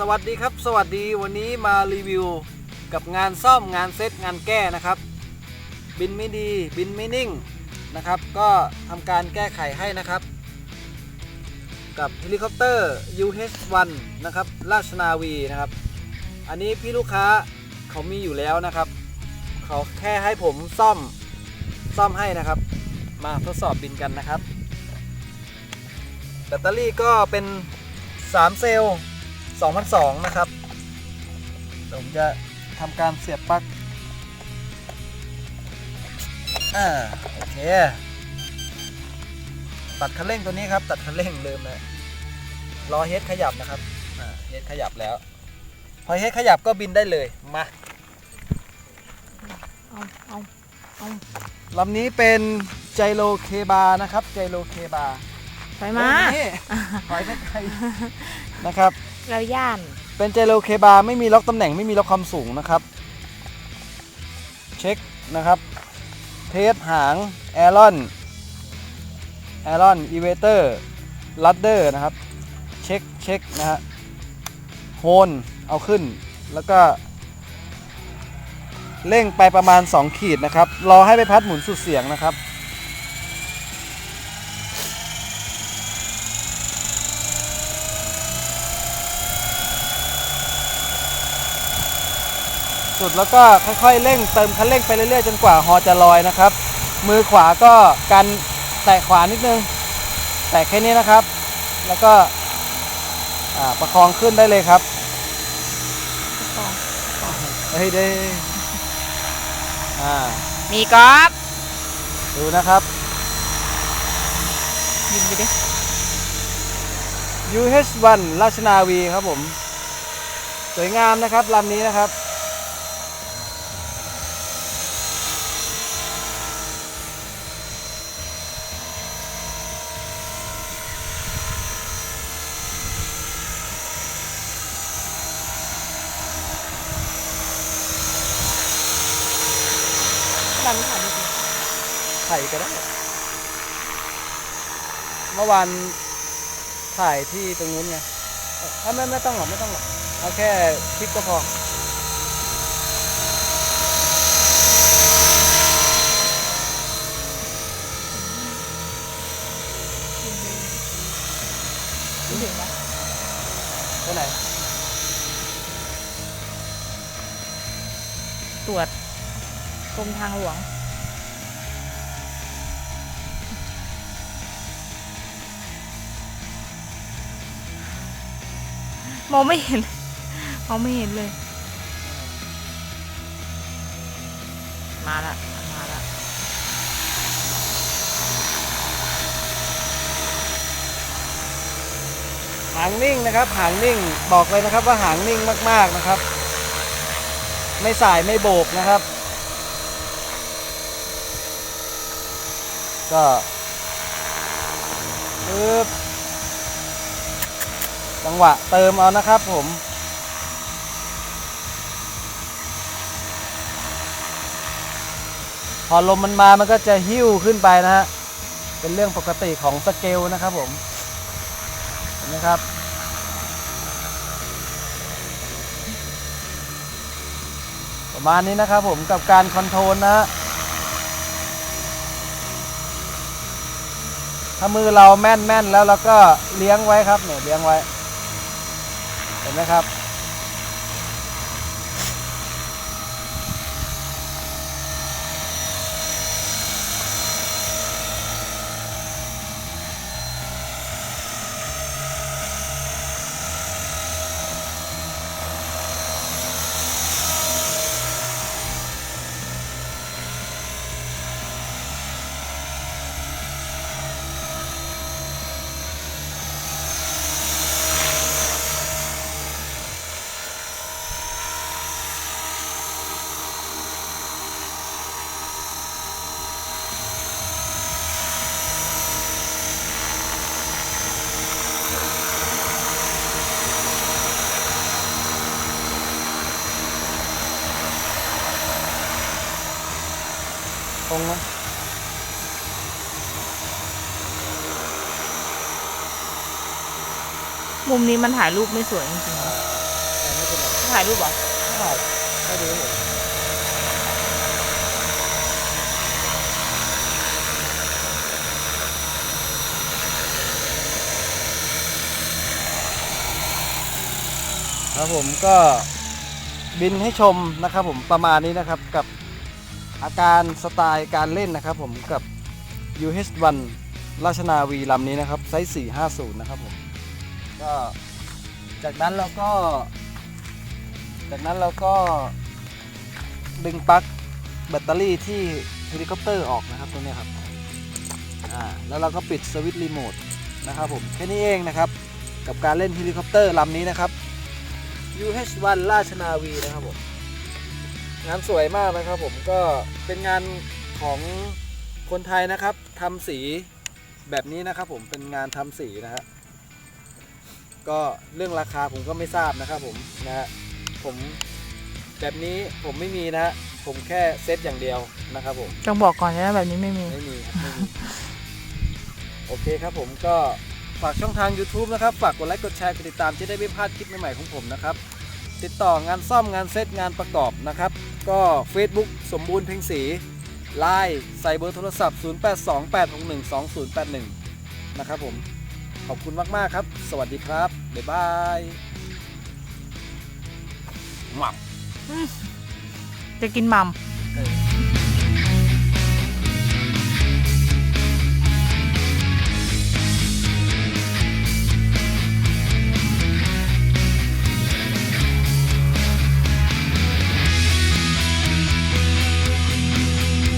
สวัสดีครับ สวัสดีวันนี้มารีวิวกับงานซ่อมงานเซตงานแก้นะครับ บินไม่ดีบินไม่นิ่งนะครับ ก็ทำการแก้ไขให้นะครับ กับเฮลิคอปเตอร์ UH-1 นะครับ ราชนาวีนะครับ อันนี้พี่ลูกค้าเขามีอยู่แล้วนะครับ เขาแค่ให้ผมซ่อมซ่อมให้นะครับ มาทดสอบบินกันนะครับ แบตเตอรี่ก็เป็น 3 เซลล์ 2002 นะครับเดี๋ยวผมจะทำการเสียบปลั๊กอ่าโอเค ตัดคันเร่งตัวนี้ครับ ตัดคันเร่งลืมเลยรอเฮดขยับนะครับอ่าเฮดขยับแล้ว พอเฮดขยับก็บินได้เลย มาเอาเอาเอาลำนี้เป็นไจโรเคบานะครับ ไจโรเคบาถอยมาถอยไม่ไกลนะครับ เราย่าน เป็นไจโรเคบาไม่มีล็อกตำแหน่งไม่มีล็อกความสูงนะครับ เช็คนะครับ เทสหางแอรอนแอรอนอีเวเตอร์ลัดเดอร์นะครับ เช็คเช็คนะฮะโฮนเอาขึ้นแล้วก็เร่งไปประมาณ 2 ขีดนะครับ รอให้ใบพัดหมุนสุดเสียงนะครับ สุดแล้วก็ค่อยๆเร่งเติมคันเร่งไปเรื่อยๆจนกว่าฮอจะลอยนะครับ มือขวาก็กันแตะขวานิดนึง แตะแค่นี้นะครับ แล้วก็อ่าประคองขึ้นได้เลยครับต่อเฮ้ยได้อ่ามีกอล์ฟดูนะครับยินไปดิ UH1 ราชนาวีครับผม สวยงามนะครับลำนี้นะครับ ดันถ่ายดิถ่ายก็ได้ เมื่อวานถ่ายที่ตรงนู้นไงเอ้ยไม่ไม่ต้องหรอกไม่ต้องหรอก เอาแค่คลิปก็พอยินถึงนะไปไหน ตรวจ กรมทางหลวง มองไม่เห็น มองไม่เห็นเลย มาละ มาละหางนิ่งนะครับ หางนิ่งบอกเลยนะครับว่าหางนิ่งมาก ๆนะครับ ไม่สายไม่โบกนะครับ ก็ปึ๊บจังหวะเติมเอานะครับผมพอลมมันมา มันก็จะหิ้วขึ้นไปนะฮะ เป็นเรื่องปกติของสเกลนะครับผม เห็นไหมครับ ประมาณนี้นะครับผมกับการคอนโทรลนะฮะ ถ้ามือเราแม่นแม่นแล้วเราก็เลี้ยงไว้ครับเนี่ยเลี้ยงไว้ เห็นไหมครับ รงไหมมุมนี้มันถ่ายรูปไม่สวยจริงๆถ่ายรูปเหรอใช่ให้ดูให้เห็นครับผมก็บินให้ชมนะครับผมประมาณนี้นะครับกับ อาการสไตล์การเล่นนะครับผมกับ UH1 ราชนาวีลำนี้นะครับไซส์450 นะครับผมก็จากนั้นเราก็ จากนั้นเราก็ดึงปลั๊กแบตเตอรี่ที่เฮลิคอปเตอร์ออกนะครับตรงนี้ครับอ่าแล้วเราก็ปิดสวิตช์รีโมทนะครับผมแค่นี้เองนะครับ กับการเล่นเฮลิคอปเตอร์ลำนี้นะครับ UH1 ราชนาวีนะครับผม งานสวยมากนะครับผมก็เป็นงานของคนไทยนะครับทำสีแบบนี้นะครับผมเป็นงานทำสีนะฮะก็เรื่องราคาผมก็ไม่ทราบนะครับผมนะฮะผมแบบนี้ผมไม่มีนะฮะผมแค่เซตอย่างเดียวนะครับผมต้องบอกก่อนนะแบบนี้ไม่มี ไม่มีครับไม่มีโอเคครับผมก็ฝากช่องทาง YouTube นะครับ ฝากกดไลค์กดแชร์กดติดตามจะได้ไม่พลาดคลิปใหม่ๆของผมนะครับ ติดต่องานซ่อมงานเซตงานประกอบนะครับ ก็ Facebook สมบูรณ์เพ็งศรีไลน์ใส่เบอร์โทรศัพท์ 0828612081 นะครับผม ขอบคุณมาก ๆ ครับ สวัสดีครับ บ๊ายบายหมักจะกินหมัมเออ